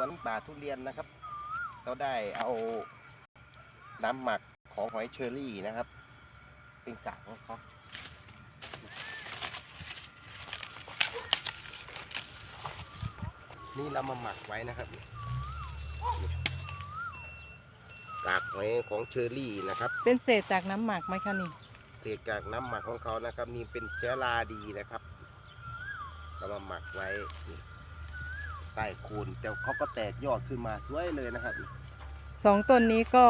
วนป่าทุเรียนนะครับ เราได้เอาน้ำหมักของหอยเชอรี่นะครับ เป็นกากของเขานี่เรามาหมักไว้นะครับนี่กากหอยของเชอรี่นะครับ เป็นเศษจากน้ำหมักไหมคะนี่เศษกากน้ำหมักของเขานะครับนี่เป็นเชื้อราดีนะครับเรามาหมักไว้นี่ใต้โคนแต่เขาก็แตกยอดขึ้นมาสวยเลยนะครับสองต้นนี้ก็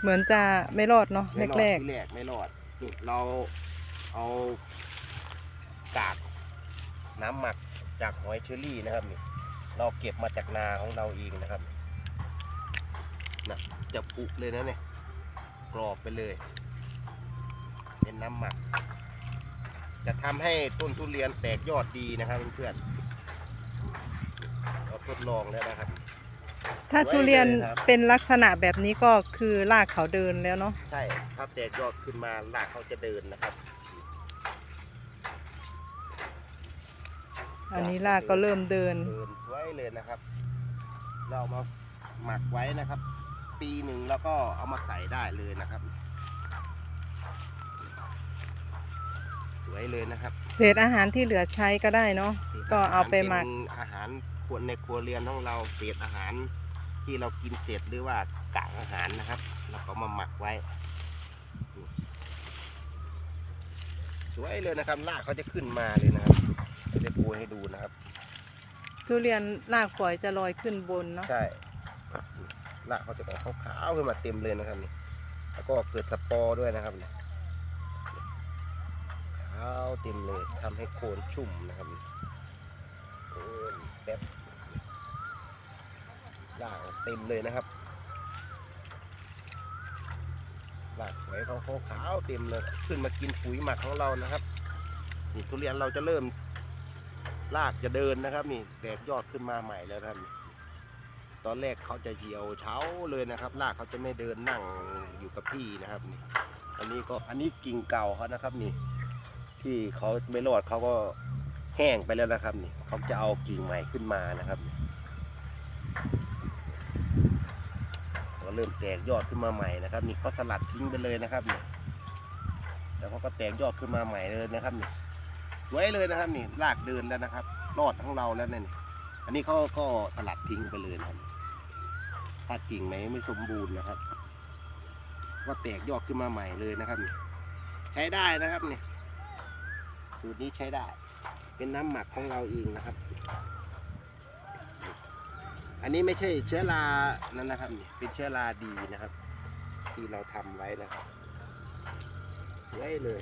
เหมือนจะไม่รอดเนาะไม่รอดแรกที่แรกไม่รอดนี่เราเอากากน้ำหมักจากหอยเชอรี่นะครับนี่เราเก็บมาจากนาของเราเองนะครับนะจะปุเลยนะเนี่ยกรอบไปเลย เป็นน้ำหมัก จะทำให้ต้นทุเรียนแตกยอดดีนะครับเพื่อนๆเรา ทดลองแล้วนะครับๆถ้าสวยทุเรียนเลยครับเป็นลักษณะแบบนี้ก็คือรากเขาเดินแล้วเนาะใช่ ถ้าแตกยอดขึ้นมารากเขาจะเดินนะครับ อันนี้รากก็เริ่มเดิน เดินสวยเลยนะครับ เราเอามาหมักไว้นะครับ ปีหนึ่งแล้วก็เอามาใส่ได้เลยนะครับ สวย เลยนะครับเศษอาหารที่เหลือใช้ก็ได้เนาะก็เอาไปหมักเป็นอาหารควรในครัวเรือนของเราเศษอาหารที่เรากินเสร็จหรือว่ากากอาหารนะครับเราก็มาหมักไว้ สวยเลยนะครับรากเขาจะขึ้นมาเลยนะครับจะได้ปูให้ดูนะครับ ทุเรียนรากฝอยจะลอยขึ้นบนเนาะใช่รากเขาจะออกขาวๆขึ้นมาเต็มเลยนะครับนี่แล้วก็เกิดสปอร์ด้วยนะครับนี่ขาว เต็มเลยทำให้โคนชุ่มนะครับโคนแบบรากเต็มเลยนะครับรากไว้เขาขาวเต็มเลย ขึ้นมากินปุ๋ยหมักของเรานะครับนี่ทุเรียนเราจะเริ่มรากจะเดินนะครับนี่แตกยอดขึ้นมาใหม่แล้วครับนี่ตอนแรกเขาจะเหี่ยวเฉาเลยนะครับรากเขาจะไม่เดินนั่งอยู่กับที่นะครับนี่อันนี้ก็อันนี้กิ่งเก่าเขานะครับนี่ ที่เขาไม่รอดเขาก็แห้งไปแล้วนะครับนี่เขาจะเอากิ่งใหม่ขึ้นมานะครับนี่ก็เริ่มแตกยอดขึ้นมาใหม่นะครับ นี่เขาสลัดทิ้งไปเลยนะครับนี่แล้วเขาก็แตกยอดขึ้นมาใหม่เลยนะครับนี่สวยเลยนะครับนี่รากเดินแล้วนะครับ รอดของเราแล้วเนี่ยอันนี้เขาก็สลัดทิ้งไปเลยนะครับถ้ากิ่งไหนไม่สมบูรณ์นะครับ ก็แตกยอดขึ้นมาใหม่เลยนะครับนี่ใช้ได้นะครับนี่ สูตรนี้ใช้ได้ เป็นน้ำหมักของเราเองนะครับ อันนี้ไม่ใช่เชื้อรานั่นนะครับเป็นเชื้อราดีนะครับ ที่เราทำไว้นะครับสวยเลย